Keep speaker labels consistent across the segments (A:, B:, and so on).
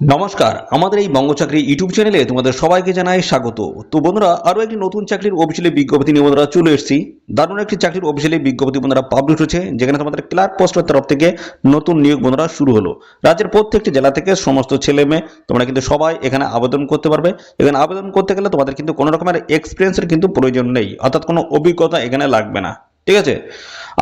A: নমস্কার, আমাদের এই বঙ্গচাকরি ইউটিউব চ্যানেলে তোমাদের সবাইকে জানাই স্বাগত। তো বন্ধুরা, আরও একটি নতুন চাকরির অফিসিয়ালি বিজ্ঞপ্তি নিয়ে বন্ধুরা চলে এসেছি। দারুণ একটি চাকরির অফিসিয়ালি বিজ্ঞপ্তি বন্ধুরা পাবলিশ হয়েছে যেখানে তোমাদের ক্লার্ক পোস্টের তরফ থেকে নতুন নিয়োগ বন্ধুরা শুরু হলো। রাজ্যের প্রত্যেকটি জেলা থেকে সমস্ত ছেলে মেয়ে, তোমরা কিন্তু সবাই এখানে আবেদন করতে পারবে। এখানে আবেদন করতে গেলে তোমাদের কিন্তু কোনো রকমের এক্সপিরিয়েন্সের কিন্তু প্রয়োজন নেই, অর্থাৎ কোনো অভিজ্ঞতা এখানে লাগবে না। ঠিক আছে?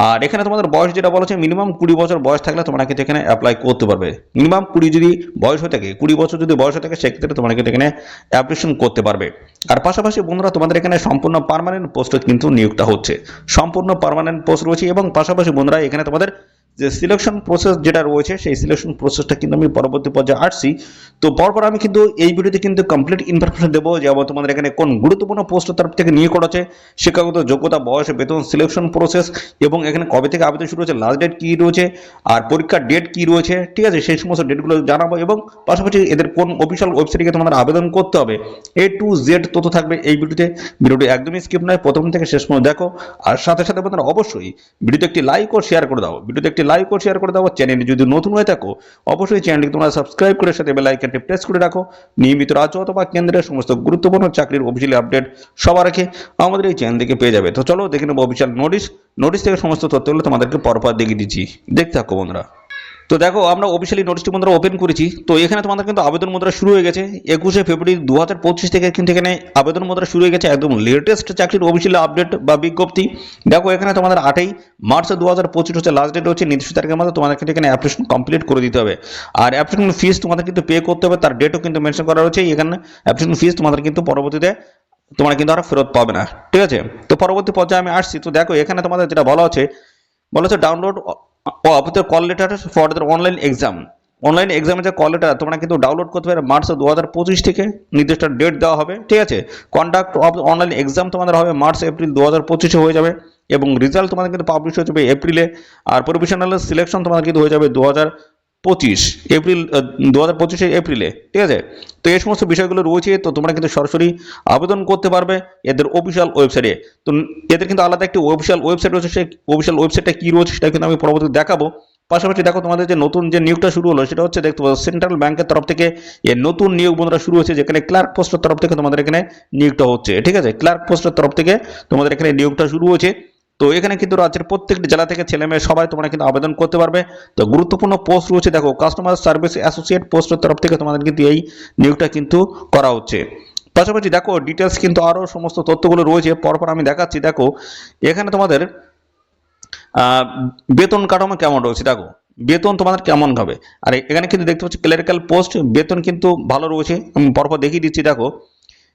A: আর এখানে তোমাদের বয়স যেটা বলেছে মিনিমাম কুড়ি বছর বয়স থাকলে তোমরা কিন্তু এখানে অ্যাপ্লাই করতে পারবে। মিনিমাম কুড়ি যদি বয়স হয়ে থাকে, কুড়ি বছর যদি বয়স হয়ে থাকে, সেক্ষেত্রে তোমরা কিন্তু এখানে অ্যাপ্লিকেশন করতে পারবে। আর পাশাপাশি বন্ধুরা, তোমাদের এখানে সম্পূর্ণ পারমানেন্ট পোস্ট কিন্তু নিয়োগটা হচ্ছে। সম্পূর্ণ পারমানেন্ট পোস্ট রয়েছে এবং পাশাপাশি বন্ধুরা, এখানে তোমাদের যে সিলেকশন প্রসেস যেটা রয়েছে, সেই সিলেকশন প্রসেসটা কিন্তু আমি পরবর্তী পর্যায়ে আসছি। তো পরপর আমি কিন্তু এই ভিডিওতে কিন্তু কমপ্লিট ইনফরমেশন দেবো যে আবার তোমাদের এখানে কোন গুরুত্বপূর্ণ পোস্টের তরফ থেকে নিয়োগ করা হচ্ছে, শিক্ষাগত যোগ্যতা, বয়স, বেতন সিলেকশন প্রসেস এবং এখানে কবে থেকে আবেদন শুরু হচ্ছে লাস্ট ডেট কী রয়েছে আর পরীক্ষার ডেট কী রয়েছে, ঠিক আছে? সেই সমস্ত ডেটগুলো জানাব এবং পাশাপাশি এদের কোন অফিসিয়াল ওয়েবসাইটে তোমাদের আবেদন করতে হবে এ টু জেড তথ্য থাকবে এই ভিডিওতে। ভিডিওটি একদমই স্কিপ নয়, প্রথম থেকে শেষ পর্যন্ত দেখো। আর সাথে সাথে বন্ধুরা, অবশ্যই ভিডিওতে একটি লাইক ও শেয়ার করে দাও। ভিডিওতে একটি লাইক ও শেয়ার করে দাও চ্যানেলে যদি নতুন হয়ে থাকো, অবশ্যই চ্যানেলটি তোমরা সাবস্ক্রাইব করে সাথে বেলাইকনটি প্রেস করে রাখো। নিয়মিত রাজ্য অথবা কেন্দ্রের সমস্ত গুরুত্বপূর্ণ চাকরির অফিসিয়াল আপডেট সবার আগে আমাদের এই চ্যানেল থেকে পেয়ে যাবে। তো চলো দেখে নেব অফিসিয়াল নোটিশ নোটিশ থেকে সমস্ত তথ্যগুলো তোমাদেরকে পরপর দেখে দিচ্ছি। দেখতে থাকো বন্ধুরা। তো দেখো, আমরা অফিসিয়ালি নোটিশটি মুদ্রা ওপেন করেছি। তো এখানে তোমাদের কিন্তু আবেদন মুদ্রা শুরু হয়ে গেছে। একুশে ফেব্রুয়ারি দু হাজার পঁচিশ থেকে কিন্তু এখানে আবেদন মুদ্রা শুরু হয়ে গেছে একদম লেটেস্ট চাকরির অফিসিয়াল আপডেট বা বিজ্ঞপ্তি। দেখো, এখানে তোমাদের আটই মার্চ দু হাজার পঁচিশ হচ্ছে লাস্ট ডেট হচ্ছে, নির্দিষ্ট তারিখের মধ্যে তোমাদের কিন্তু এখানে অ্যাপ্লিকেশন কমপ্লিট করে দিতে হবে। আর অ্যাপ্লিকেশন ফিস তোমাদের কিন্তু পে করতে হবে, তার ডেটও কিন্তু মেনশন করা রয়েছে। এখানে অ্যাপ্লিকেশন ফিস তোমাদের কিন্তু পরবর্তীতে তোমরা কিন্তু আর ফেরত পাবে না। ঠিক আছে? তো পরবর্তী পর্যায়ে আমি আসছি। তো দেখো, এখানে তোমাদের যেটা বলা হচ্ছে বলা হচ্ছে download of the call letter for the online exam online এক্সামের যে কল লেটার তোমরা কিন্তু ডাউনলোড করতে পারো মার্চ দু হাজার পঁচিশ থেকে নির্দিষ্ট ডেট দেওয়া হবে, ঠিক আছে? কন্ডাক্ট অফ অনলাইন এক্সাম তোমাদের হবে মার্চ এপ্রিল দু হাজার পঁচিশে হয়ে যাবে এবং রেজাল্ট তোমাদের কিন্তু পাবলিশ হয়ে যাবে এপ্রিলে আর প্রফেশনাল সিলেকশন তোমাদের কিন্তু হয়ে যাবে দু হাজার পঁচিশ এপ্রিল দু হাজার পঁচিশে এপ্রিলে, ঠিক আছে? তো এই সমস্ত বিষয়গুলো রয়েছে, তো তোমরা কিন্তু সরাসরি আবেদন করতে পারবে এদের অফিসিয়াল ওয়েবসাইটে তো এদের কিন্তু আলাদা একটি অফিসিয়াল ওয়েবসাইট রয়েছে, সেই অফিসিয়াল ওয়েবসাইটটা কী রয়েছে সেটা কিন্তু আমি পরবর্তীতে দেখাবো। পাশাপাশি দেখো তোমাদের যে নতুন যে নিয়োগটা শুরু হলো, সেটা হচ্ছে দেখতে পাচ্ছ সেন্ট্রাল ব্যাংকের তরফ থেকে এর নতুন নিয়োগ বন্ধুরা শুরু হচ্ছে যেখানে ক্লার্ক পোস্টের তরফ থেকে তোমাদের এখানে নিয়োগটা হচ্ছে, ঠিক আছে? ক্লার্ক পোস্টের তরফ থেকে তোমাদের এখানে নিয়োগটা শুরু হয়েছে। তো এখানে কিন্তু রাজ্যের প্রত্যেকটি জেলা থেকে ছেলে মেয়ে সবাই তোমরা কিন্তু আবেদন করতে পারবে। তো গুরুত্বপূর্ণ পোস্ট রয়েছে, দেখো কাস্টমার সার্ভিস অ্যাসোসিয়েট পোস্টের তরফ থেকে তোমাদের কিন্তু এই নিয়োগটা কিন্তু করা হচ্ছে। পাশাপাশি দেখো ডিটেলস কিন্তু আরও সমস্ত তথ্যগুলো রয়েছে, পরপর আমি দেখাচ্ছি। দেখো, এখানে তোমাদের বেতন কাঠামো কেমন রয়েছে, দেখো, বেতন তোমাদের কেমন হবে? আর এখানে কিন্তু দেখতে পাচ্ছি ক্লারিক্যাল পোস্ট বেতন কিন্তু ভালো রয়েছে আমি পরপর দেখিয়ে দিচ্ছি, দেখো।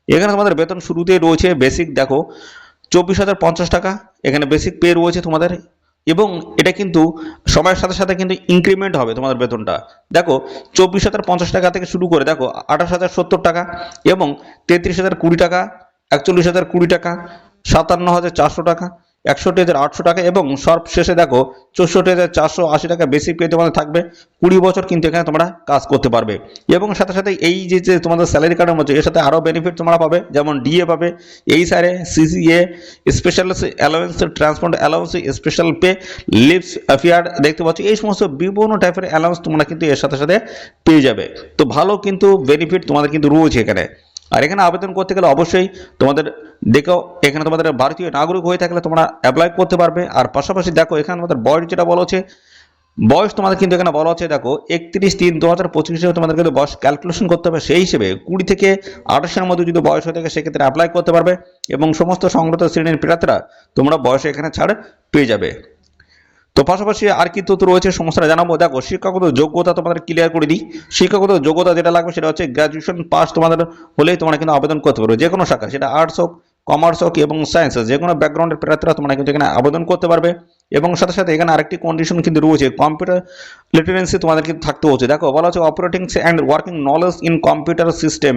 A: এখানে তোমাদের বেতন শুরুতেই রয়েছে বেসিক দেখো, চব্বিশ হাজার পঞ্চাশ টাকা এখানে বেসিক পে রয়েছে তোমাদের, এবং এটা কিন্তু সময়ের সাথে সাথে কিন্তু ইনক্রিমেন্ট হবে তোমাদের বেতনটা। দেখো, চব্বিশ হাজার পঞ্চাশ টাকা থেকে শুরু করে, দেখো, আঠাশ হাজার সত্তর টাকা এবং তেত্রিশ হাজার কুড়ি টাকা, একচল্লিশ হাজার কুড়ি টাকা, সাতান্ন হাজার চারশো টাকা একষট্টি হাজার আটশো টাকা এবং সর্বশেষে দেখো চৌষট্টি হাজার চারশো আশি টাকা বেসিক পে তোমাদের থাকবে কুড়ি বছর কিন্তু এখানে তোমরা কাজ করতে পারবে। এবং সাথে সাথে এই যে যে তোমাদের স্যালারি কার্ডের মধ্যে এর সাথে আরও বেনিফিট তোমরা পাবে, যেমন ডিএ পাবে, এই সারে CCA special allowance transport allowance special pay leaves affair দেখতে পাচ্ছ, এই সমস্ত বিভিন্ন টাইপের অ্যালাউন্স তোমরা কিন্তু এর সাথে সাথে পেয়ে যাবে। তো ভালো কিন্তু বেনিফিট তোমাদের কিন্তু রয়েছে এখানে। আর এখানে আবেদন করতে গেলে অবশ্যই তোমাদের দেখো, এখানে তোমাদের ভারতীয় নাগরিক হয়ে থাকলে তোমরা অ্যাপ্লাই করতে পারবে। আর পাশাপাশি দেখো, এখানে তোমাদের বয়স যেটা বলা হচ্ছে, বয়স তোমাদের কিন্তু এখানে বলা হচ্ছে, দেখো, একত্রিশ তিন দু হাজার পঁচিশে তোমাদের কিন্তু বয়স ক্যালকুলেশন করতে হবে। সেই হিসেবে কুড়ি থেকে আঠাশের মধ্যে যদি বয়স হয়ে থাকে, সেক্ষেত্রে অ্যাপ্লাই করতে পারবে। এবং সমস্ত সংগত শ্রেণির প্রার্থীরা তোমরা বয়সে এখানে ছাড় পেয়ে যাবে। তো পাশাপাশি আর কি তথ্য রয়েছে সমস্যাটা জানাব। দেখো, শিক্ষাগত যোগ্যতা তোমাদের ক্লিয়ার করে দিই। শিক্ষাগত যোগ্যতা যেটা লাগবে সেটা হচ্ছে গ্র্যাজুয়েশন পাস তোমাদের হলেই তোমরা কিন্তু আবেদন করতে পারবে। যে কোনো শাখা, সেটা আর্টস হোক কমার্স হোক এবং সায়েন্স যে কোনো ব্যাকগ্রাউন্ডের প্রার্থীরা তোমরা কিন্তু এখানে আবেদন করতে পারবে। এবং সাথে সাথে এখানে আরেকটি কন্ডিশন কিন্তু রয়েছে কম্পিউটার লিটারেন্সি তোমাদের কিন্তু থাকতে হচ্ছে। দেখো, বলা হচ্ছে operating and working knowledge in computer system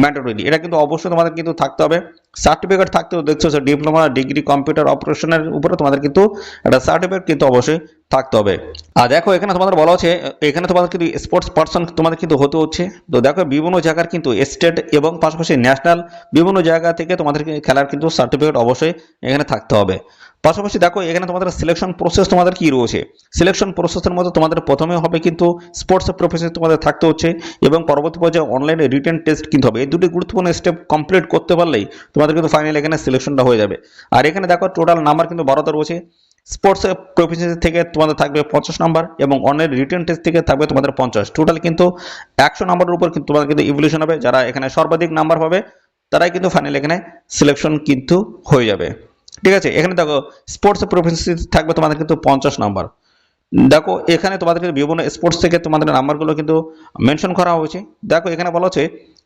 A: mandatory এটা কিন্তু অবশ্যই তোমাদের কিন্তু থাকতে হবে। সার্টিফিকেট থাকতে হবে দেখছ ডিপ্লোমা ডিগ্রি কম্পিউটার অপারেশনের উপরে তোমাদের কিন্তু একটা সার্টিফিকেট কিন্তু অবশ্যই থাকতে হবে। আর দেখো, এখানে তোমাদের বলা হচ্ছে, এখানে তোমাদের কিন্তু স্পোর্টস পার্সন তোমাদের কিন্তু হতে হচ্ছে। তো দেখো, বিভিন্ন জায়গার কিন্তু স্টেট এবং পাশাপাশি ন্যাশনাল বিভিন্ন জায়গা থেকে তোমাদের খেলার কিন্তু সার্টিফিকেট অবশ্যই এখানে থাকতে হবে। পাশাপাশি দেখো, এখানে তোমাদের সিলেকশন প্রসেস তোমাদের কি রয়েছে? সিলেকশন প্রসেসের মধ্যে তোমাদের প্রথমে হবে কিন্তু স্পোর্টস প্রফেশন তোমাদের থাকতে হচ্ছে এবং পরবর্তী পর্যায়ে অনলাইনে রিটেন টেস্ট কিন্তু হবে। এই দুটি গুরুত্বপূর্ণ স্টেপ কমপ্লিট করতে পারলেই তোমাদের কিন্তু ফাইনাল এখানে সিলেকশনটা হয়ে যাবে। আর এখানে দেখো টোটাল নাম্বার কিন্তু বারোটা রয়েছে। স্পোর্টস প্রফেশন থেকে তোমাদের থাকবে পঞ্চাশ নাম্বার এবং অনলাইন রিটেন টেস্ট থেকে থাকবে তোমাদের পঞ্চাশ। টোটাল কিন্তু একশো নাম্বারের উপর কিন্তু তোমাদের কিন্তু ইভলিউশন হবে। যারা এখানে সর্বাধিক নাম্বার পাবে, তারাই কিন্তু ফাইনাল এখানে সিলেকশন কিন্তু হয়ে যাবে। ঠিক আছে? এখানে দেখো স্পোর্টস প্রফেশন থাকবে তোমাদের কিন্তু পঞ্চাশ নাম্বার দেখো, এখানে তোমাদের কিন্তু বিভিন্ন স্পোর্টস থেকে তোমাদের নাম্বারগুলো কিন্তু মেনশন করা হয়েছে। দেখো, এখানে বলা হচ্ছে,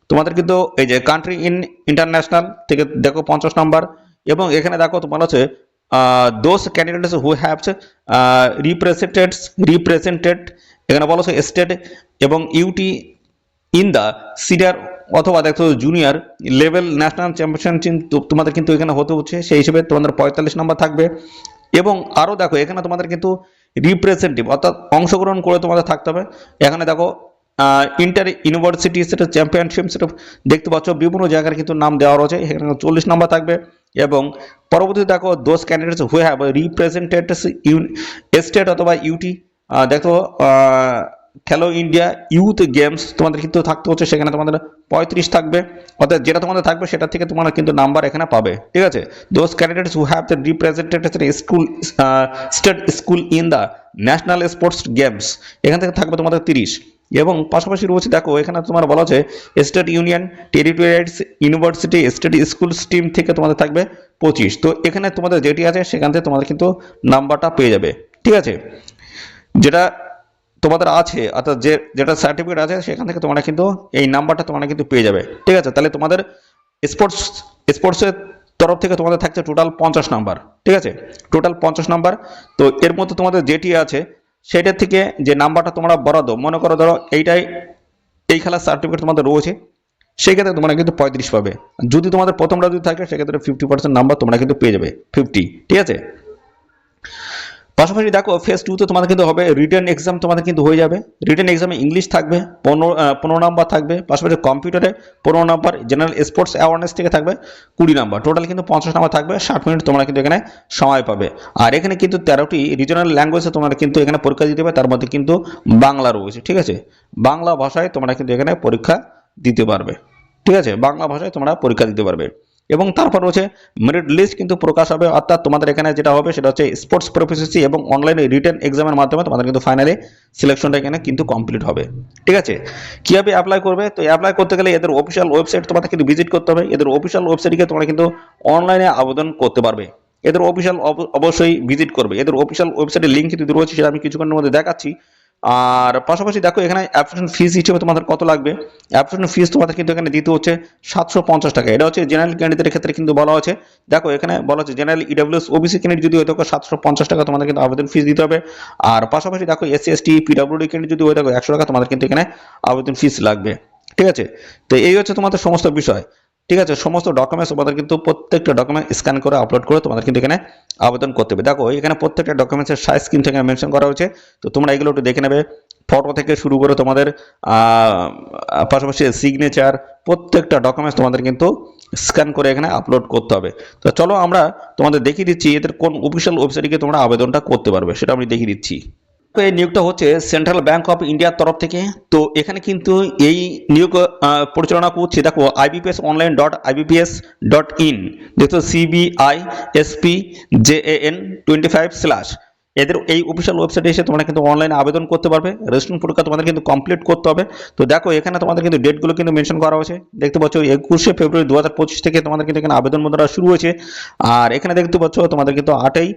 A: তোমাদের কিন্তু এই যে কান্ট্রি ইন ইন্টারন্যাশনাল থেকে দেখো পঞ্চাশ নাম্বার এবং এখানে দেখো তোমার হচ্ছে those candidates who have represented represented এখানে বলা হচ্ছে স্টেট এবং ইউটি ইন দ্য সিনিয়র অথবা দেখো জুনিয়র লেভেল ন্যাশনাল চ্যাম্পিয়নশিপ তোমাদের কিন্তু এখানে হতে হচ্ছে, সেই হিসেবে তোমাদের পঁয়তাল্লিশ নাম্বার থাকবে। এবং আরও দেখো, এখানে তোমাদের কিন্তু রিপ্রেজেন্টেটিভ অর্থাৎ অংশগ্রহণ করে তোমাদের থাকতে হবে। এখানে দেখো ইন্টার ইউনিভার্সিটি সেটা চ্যাম্পিয়নশিপ সেটা দেখতে পাচ্ছ, বিভিন্ন জায়গার কিন্তু নাম দেওয়া রয়েছে। এখানে চল্লিশ নাম্বার থাকবে এবং পরবর্তীতে দেখো those candidates who have represented state অথবা ইউটি দেখো খেলো ইন্ডিয়া ইউথ গেমস তোমাদের কিন্তু থাকতে হচ্ছে, সেখানে তোমাদের পঁয়ত্রিশ থাকবে। অর্থাৎ যেটা তোমাদের থাকবে, সেটা থেকে তোমরা কিন্তু নাম্বার এখানে পাবে। ঠিক আছে? Those candidates who have the represented school state school in the national sports games এখান থেকে থাকবে তোমাদের তিরিশ। এবং পাশাপাশি রয়েছে, দেখো, এখানে তোমার বলা আছে state union territorials university state school stream থেকে তোমাদের থাকবে পঁচিশ। তো এখানে তোমাদের যেটি আছে, সেখান থেকে তোমাদের কিন্তু নাম্বারটা পেয়ে যাবে। ঠিক আছে? যেটা তোমাদের আছে, অর্থাৎ যে, যেটা সার্টিফিকেট আছে সেখান থেকে তোমরা কিন্তু এই নাম্বারটা তোমরা কিন্তু পেয়ে যাবে। ঠিক আছে? তাহলে তোমাদের স্পোর্টস স্পোর্টসের তরফ থেকে তোমাদের থাকছে টোটাল পঞ্চাশ নাম্বার ঠিক আছে? টোটাল পঞ্চাশ নাম্বার তো এর মধ্যে তোমাদের যেটি আছে সেটার থেকে যে নাম্বারটা তোমরা বরাদ্দ, মনে করো ধরো এইটাই, এই খেলার সার্টিফিকেট তোমাদের রয়েছে, সেক্ষেত্রে তোমরা কিন্তু পঁয়ত্রিশ পাবে। যদি তোমাদের প্রথমটা যদি থাকে, সেক্ষেত্রে ফিফটি পার্সেন্ট নাম্বার তোমরা কিন্তু পেয়ে যাবে ফিফটি ঠিক আছে? পাশাপাশি দেখো ফেজ টুতে তোমাদের কিন্তু হবে রিটার্ন এক্সাম তোমাদের কিন্তু হয়ে যাবে। রিটার্ন এক্সামে ইংলিশ থাকবে, পনেরো পনেরো নাম্বার থাকবে, পাশাপাশি কম্পিউটারে পনেরো নাম্বার জেনারেল স্পোর্টস অ্যাওয়ারনেস থেকে থাকবে কুড়ি নাম্বার টোটাল কিন্তু পঞ্চাশ নাম্বার থাকবে, ষাট মিনিট তোমরা কিন্তু এখানে সময় পাবে। আর এখানে কিন্তু তেরোটি রিজনাল ল্যাঙ্গুয়েজে তোমরা কিন্তু এখানে পরীক্ষা দিতে হবে তার মধ্যে কিন্তু বাংলা রয়েছে, ঠিক আছে? বাংলা ভাষায় তোমরা কিন্তু এখানে পরীক্ষা দিতে পারবে, ঠিক আছে? বাংলা ভাষায় তোমরা পরীক্ষা দিতে পারবে। এবং তারপর রয়েছে মেরিট লিস্ট কিন্তু প্রকাশ হবে, অর্থাৎ তোমাদের এখানে যেটা হবে সেটা হচ্ছে স্পোর্টস প্রফেসিসি এবং অনলাইনে রিটেন এক্সামের মাধ্যমে তোমাদের কিন্তু ফাইনালি সিলেকশনটা এখানে কিন্তু কমপ্লিট হবে। ঠিক আছে? কীভাবে অ্যাপ্লাই করবে? তো অ্যাপ্লাই করতে গেলে এদের অফিসিয়াল ওয়েবসাইট তোমাদের কিন্তু ভিজিট করতে হবে। এদের অফিসিয়াল ওয়েবসাইটকে তোমরা কিন্তু অনলাইনে আবেদন করতে পারবে। এদের অফিসিয়াল অবশ্যই ভিজিট করবে। এদের অফিসিয়াল ওয়েবসাইটের লিঙ্ক কিন্তু রয়েছে সেটা আমি কিছুক্ষণের মধ্যে দেখাচ্ছি। আর পাশাপাশি দেখো এখানে অ্যাপ্লিকেশন ফিস হিসেবে তোমাদের কত লাগবে? অ্যাপ্লিকেশন ফিস তোমাদের কিন্তু এখানে দিতে হচ্ছে সাতশো পঞ্চাশ টাকা। এটা হচ্ছে জেনারেল ক্যান্ডিডেটের ক্ষেত্রে কিন্তু বলা হচ্ছে দেখো এখানে বলা হচ্ছে জেনারেল ইডাব্লিউএস ওবিসি ক্যান্ডিডেট যদি হয়ে থাকো, সাতশো পঞ্চাশ টাকা তোমাদের কিন্তু আবেদন ফিস দিতে হবে। আর পাশাপাশি দেখো এসসি এসটি পিডাব্লিউডি ক্যান্ডিডেট যদি হয়ে থাকো, একশো টাকা তোমাদের কিন্তু এখানে আবেদন ফিস লাগবে। ঠিক আছে? তো এই হচ্ছে তোমাদের সমস্ত বিষয়। ঠিক আছে, সমস্ত ডকুমেন্টস তোমাদের কিন্তু প্রত্যেকটা ডকুমেন্ট স্ক্যান করে আপলোড করে তোমাদের কিন্তু এখানে আবেদন করতে হবে। দেখো, এখানে প্রত্যেকটা ডকুমেন্টসের সাইজ কিন্তু এখানে মেনশন করা হয়েছে। তো তোমরা এগুলো একটু দেখে নেবে। ফটো থেকে শুরু করে তোমাদের পাশাপাশি সিগনেচার প্রত্যেকটা ডকুমেন্টস তোমাদের কিন্তু স্ক্যান করে এখানে আপলোড করতে হবে। তো চলো আমরা তোমাদের দেখিয়ে দিচ্ছি এদের কোন অফিসিয়াল ওয়েবসাইটে তোমরা আবেদনটা করতে পারবে, সেটা আমি দেখিয়ে দিচ্ছি। নিয়োগটা হচ্ছে সেন্ট্রাল ব্যাংক অফ ইন্ডিয়ার তরফ থেকে। তো এখানে কিন্তু এই নিয়োগ পরিচালনা করছে, দেখো IBPS online dot IBPS dot in দেখো CBI SP N twenty five slash এদের এই অফিসিয়াল ওয়েবসাইটে এসে তোমরা কিন্তু অনলাইনে আবেদন করতে পারবে। রেজিস্ট্রেশন পরীক্ষা তোমাদের কিন্তু কমপ্লিট করতে হবে। তো দেখো, এখানে তোমাদের কিন্তু ডেটগুলো কিন্তু মেনশন করা হয়েছে। দেখতে পাচ্ছ, একুশে ফেব্রুয়ারি দু হাজার পঁচিশ থেকে তোমাদের কিন্তু এখানে আবেদন মুদ্রা শুরু হয়েছে। আর এখানে দেখতে পাচ্ছ, তোমাদের কিন্তু আটই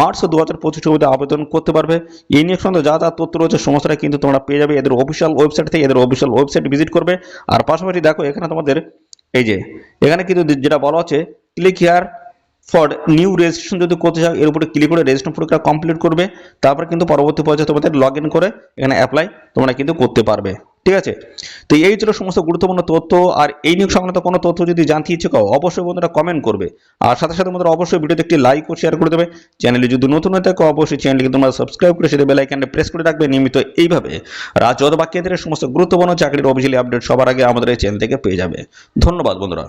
A: মার্চ দু হাজার পঁচিশের মধ্যে আবেদন করতে পারবে। এই নিয়ে যা যা তথ্য রয়েছে, সমস্তটা কিন্তু তোমরা পেয়ে যাবে এদের অফিসিয়াল ওয়েবসাইট থেকে, এদের অফিসিয়াল ওয়েবসাইট ভিজিট করবে। আর পাশাপাশি দেখো, এখানে তোমাদের এই যে, এখানে কিন্তু যেটা বলা হচ্ছে click here for new registration যদি করতে চাও, এর উপরে ক্লিক করে রেজিস্ট্রেশন প্রক্রিয়া কমপ্লিট করবে। তারপর কিন্তু পরবর্তী পর্যায়ে তোমাদের লগ ইন করে এখানে অ্যাপ্লাই তোমরা কিন্তু করতে পারবে। ঠিক আছে? তো এই ছিল সমস্ত গুরুত্বপূর্ণ তথ্য। আর এই নিয়োগ সংক্রান্ত কোনো তথ্য যদি জানতে ইচ্ছে করো, অবশ্যই বন্ধুরা কমেন্ট করবে। আর সাথে সাথে বন্ধুরা অবশ্যই ভিডিওতে একটি লাইক ও শেয়ার করে দেবে। চ্যানেলে যদি নতুন হয়ে থাকো, অবশ্যই চ্যানেলকে তোমরা সাবস্ক্রাইব করে সেটা বেল আইকনটা প্রেস করে রাখবে। নিয়মিত এইভাবে রাজ্য অথবা কেন্দ্রের সমস্ত গুরুত্বপূর্ণ চাকরির অফিসিয়ালি আপডেট সবার আগে আমাদের এই চ্যানেল থেকে পেয়ে যাবে। ধন্যবাদ বন্ধুরা।